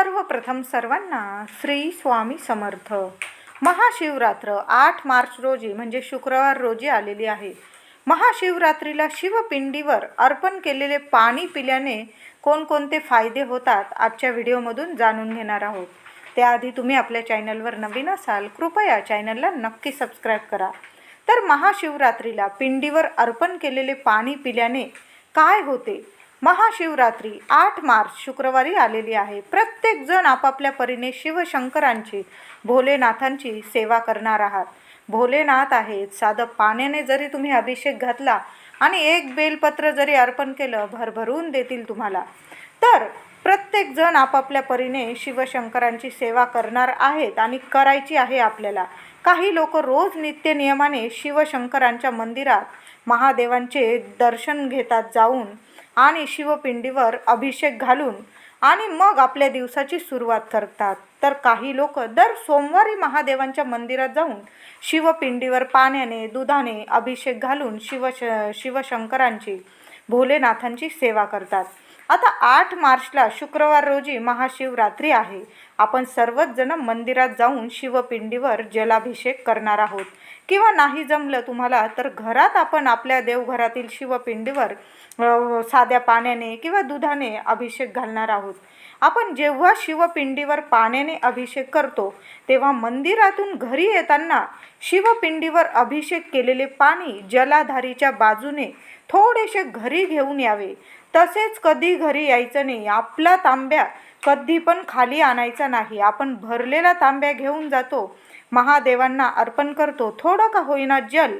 सर्वप्रथम सर्वांना श्री स्वामी समर्थ. महाशिवरात्र आठ मार्च रोजी म्हणजे शुक्रवार रोजी आलेली आहे. महाशिवरात्रीला शिवपिंडीवर अर्पण केलेले पाणी पिल्याने कोणकोणते फायदे होतात आजच्या व्हिडिओमधून जाणून घेणार आहोत. त्याआधी तुम्ही आपल्या चॅनलवर नवीन असाल कृपया चॅनलला नक्की सबस्क्राईब करा. तर महाशिवरात्रीला पिंडीवर अर्पण केलेले पाणी पिल्याने काय होते? महाशिवरात्री आठ मार्च शुक्रवारी आलेली आहे. प्रत्येक जण आपापल्या परीने शिवशंकरांची भोलेनाथांची सेवा करणार आहात. भोलेनाथ आहेत. साधं पाण्याने जरी तुम्ही अभिषेक घातला आणि एक बेलपत्र जरी अर्पण केलं भरभरून देतील तुम्हाला. तर प्रत्येक जण आपापल्या परीने शिवशंकरांची सेवा करणार आहेत आणि करायची आहे आपल्याला. काही लोक रोज नित्य नियमाने शिवशंकरांच्या मंदिरात महादेवांचे दर्शन घेतात जाऊन आणि शिवपिंडीवर अभिषेक घालून आणि मग आपल्या दिवसाची सुरुवात करतात. तर काही लोक दर सोमवारी महादेवांच्या मंदिरात जाऊन शिवपिंडीवर पाण्याने दुधाने अभिषेक घालून शिव शिवशंकरांची भोलेनाथांची सेवा करतात. आता आठ मार्चला शुक्रवार रोजी महाशिवरात्री आहे. आपण सर्वच जण मंदिरात जाऊन शिवपिंडीवर जलाभिषेक करणार आहोत. किंवा नाही जमलं तुम्हाला तर घरात आपण आपल्या देवघरातील शिवपिंडीवर साध्या पाण्याने किंवा दुधाने अभिषेक घालणार आहोत. आपण जेव्हा शिवपिंडीवर पाण्याने अभिषेक करतो तेव्हा मंदिरातून घरी येताना शिवपिंडीवर अभिषेक केलेले पाणी जलाधारीच्या बाजूने थोडेसे घरी घेऊन यावे. तसेच कधी घरी यायचं नाही. आपला तांब्या कधी पण खाली आणायचा नाही. आपण भरलेला तांब्या घेऊन जातो. महादेवांना अर्पण करतो. थोडं का होईना जल.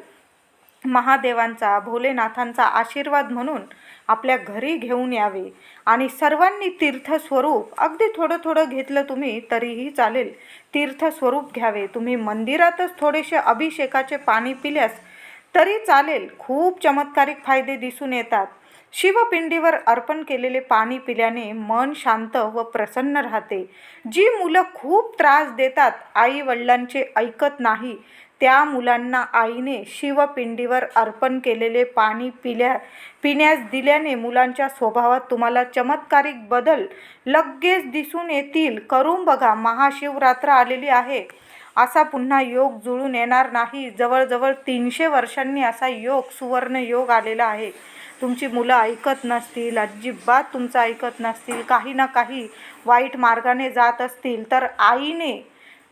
महादेवांचा भोलेनाथांचा आशीर्वाद म्हणून आपल्या घरी घेऊन यावे. आणि सर्वांनी तीर्थस्वरूप अगदी थोडं थोडं घेतलं तुम्ही तरीही चालेल. तीर्थस्वरूप घ्यावे. तुम्ही मंदिरातच थोडेसे अभिषेकाचे पाणी पिल्यास तरी चालेल. खूप चमत्कारिक फायदे दिसून येतात. शिवपिंडीवर अर्पण केलेले पाणी पिल्याने मन शांत व प्रसन्न राहते. जी मुलं खूप त्रास देतात आई वडिलांचे ऐकत नाही त्या मुलांना आईने शिवपिंडीवर अर्पण केलेले पाणी पिल्या पिण्यास दिल्याने मुलांच्या स्वभावात तुम्हाला चमत्कारिक बदल लगेच दिसून येतील. करून बघा महाशिवरात्र आलेली आहे. असा पुन्हा योग जुळून येणार नाही. जवळजवळ तीनशे वर्षांनी असा योग सुवर्ण योग आलेला आहे. तुमची मुलं ऐकत नसतील अजिबात तुमचं ऐकत नसतील काही ना काही वाईट मार्गाने जात असतील तर आईने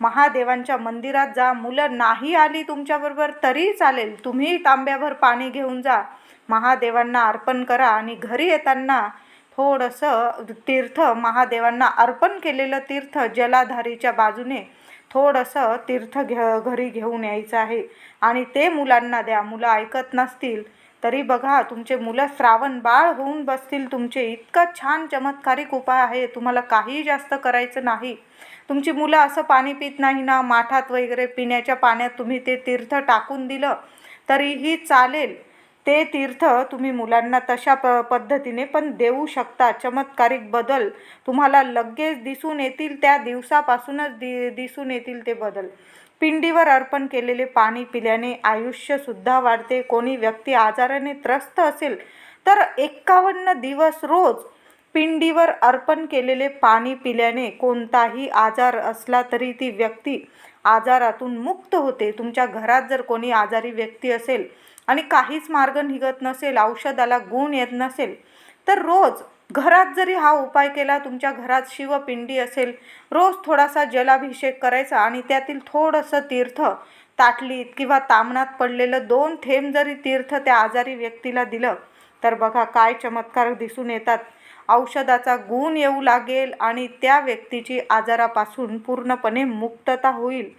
महादेवांच्या मंदिरात जा. मुलं नाही आली तुमच्याबरोबर तरी चालेल. तुम्ही तांब्याभर पाणी घेऊन जा. महादेवांना अर्पण करा आणि घरी येताना थोडंसं तीर्थ महादेवांना अर्पण केलेलं तीर्थ जलाधारीच्या बाजूने थोडंसं तीर्थ घे घरी घेऊन यायचं आहे. आणि ते मुलांना द्या. मुलं ऐकत नसतील तरी बघा तुमचे मुलं श्रावण बाळ होऊन बसतील तुमचे. इतका छान चमत्कारिक उपाय आहे. तुम्हाला काही जास्त करायचं नाही. तुमची मुलं असं पाणी पित नाही ना माठात वगैरे पिण्याच्या पाण्यात तुम्ही ते तीर्थ टाकून दिलं तरीही चालेल. ते तीर्थ तुम्ही मुलांना तशा प पद्धतीने पण देऊ शकता. चमत्कारिक बदल तुम्हाला लगेच दिसून येतील. त्या दिवसापासूनच दि दिसून येतील ते बदल. पिंडीवर अर्पण केलेले पाणी पिल्याने आयुष्यसुद्धा वाढते. कोणी व्यक्ती आजाराने त्रस्त असेल तर एक्कावन्न दिवस रोज पिंडीवर अर्पण केलेले पाणी पिल्याने कोणताही आजार असला तरी ती व्यक्ती आजारातून मुक्त होते. तुमच्या घरात जर कोणी आजारी व्यक्ती असेल आणि काहीच मार्ग निघत नसेल औषधाला गुण येत नसेल तर रोज घरात जरी हा उपाय केला तुमच्या घरात शिवपिंडी असेल रोज थोडासा जलाभिषेक करायचा आणि त्यातील थोडंसं तीर्थ ताटलीत किंवा तामणात पडलेलं दोन थेंब जरी तीर्थ त्या आजारी व्यक्तीला दिलं तर बघा काय चमत्कार दिसून येतात. औषधाचा गुण येऊ लागेल आणि त्या व्यक्तीची आजारापासून पूर्णपणे मुक्तता होईल.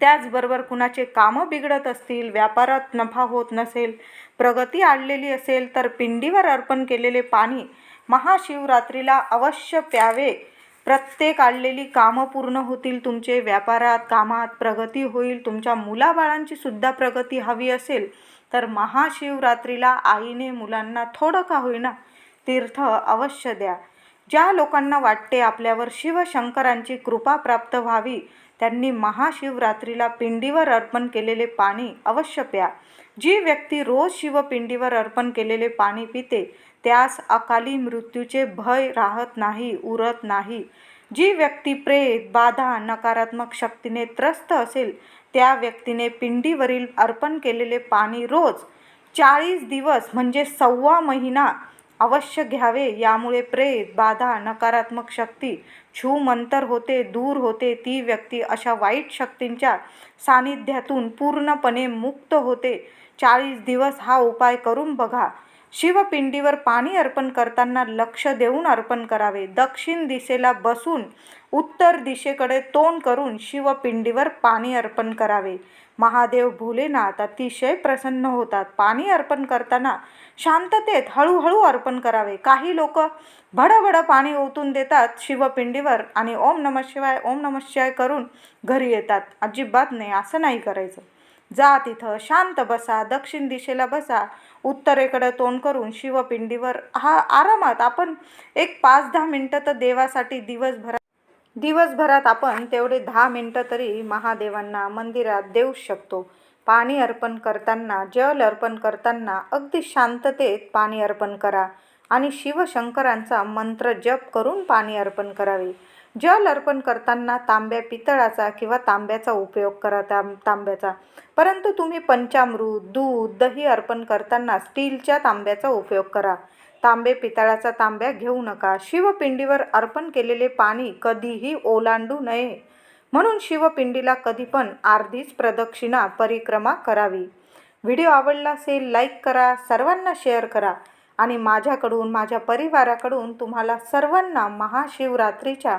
त्याचबरोबर कुणाचे कामं बिघडत असतील व्यापारात नफा होत नसेल प्रगती आणलेली असेल तर पिंडीवर अर्पण केलेले पाणी महाशिवरात्रीला अवश्य प्यावे. प्रत्येक आणलेली कामं पूर्ण होतील तुमचे. व्यापारात कामात प्रगती होईल. तुमच्या मुलाबाळांची सुद्धा प्रगती हवी असेल तर महाशिवरात्रीला आईने मुलांना थोडं का होईना तीर्थ अवश्य द्या. ज्या लोकांना वाटते आपल्यावर शिवशंकरांची कृपा प्राप्त व्हावी त्यांनी महाशिवरात्रीला पिंडीवर अर्पण केलेले पाणी अवश्य प्या. जी व्यक्ती रोज शिवपिंडीवर अर्पण केलेले पाणी पिते त्यास अकाली मृत्यूचे भय राहत नाही उरत नाही. जी व्यक्ती प्रेत बाधा नकारात्मक शक्तीने त्रस्त असेल त्या व्यक्तीने पिंडीवरील अर्पण केलेले पाणी रोज चाळीस दिवस म्हणजे सव्वा महिना अवश्य घ्यावे. यामुळे प्रेत बाधा नकारात्मक शक्ती छूमंतर होते दूर होते. ती व्यक्ती अशा वाईट शक्तींच्या सानिध्यातून पूर्णपणे मुक्त होते. चाळीस दिवस हा उपाय करून बघा. शिवपिंडीवर पाणी अर्पण करताना लक्ष देऊन अर्पण करावे. दक्षिण दिशेला बसून उत्तर दिशेकडे तोंड करून शिवपिंडीवर पाणी अर्पण करावे. महादेव भोलेनाथ अतिशय प्रसन्न होतात. पाणी अर्पण करताना शांततेत हळूहळू अर्पण करावे. काही लोक भडभड पाणी ओतून देतात शिवपिंडीवर आणि ओम नमः शिवाय ओम नमः शिवाय करून घरी येतात. अजिबात नाही असं नाही करायचं. जा तिथं शांत बसा दक्षिण दिशेला बसा. उत्तरेकडे तोंड करून शिवपिंडीवर हा आरामात आपण एक पाच दहा मिनटं तर देवासाठी दिवसभरात दिवसभरात आपण तेवढे दहा मिनटं तरी महादेवांना मंदिरात देऊ शकतो. पाणी अर्पण करताना जल अर्पण करताना अगदी शांततेत पाणी अर्पण करा. आणि शिवशंकरांचा मंत्र जप करून पाणी अर्पण करावे. जल अर्पण करताना तांब्या पितळाचा किंवा तांब्याचा उपयोग करा तां तांब्याचा. परंतु तुम्ही पंचामृत दूध दही अर्पण करताना स्टीलच्या तांब्याचा उपयोग करा. तांबे पितळाचा तांब्या घेऊ नका. शिवपिंडीवर अर्पण केलेले पाणी कधीही ओलांडू नये. म्हणून शिवपिंडीला कधी पण अर्धीच प्रदक्षिणा परिक्रमा करावी. व्हिडिओ आवडला असेल लाईक करा सर्वांना शेअर करा. आणि माझ्याकडून माझ्या परिवाराकडून तुम्हाला सर्वांना महाशिवरात्रीच्या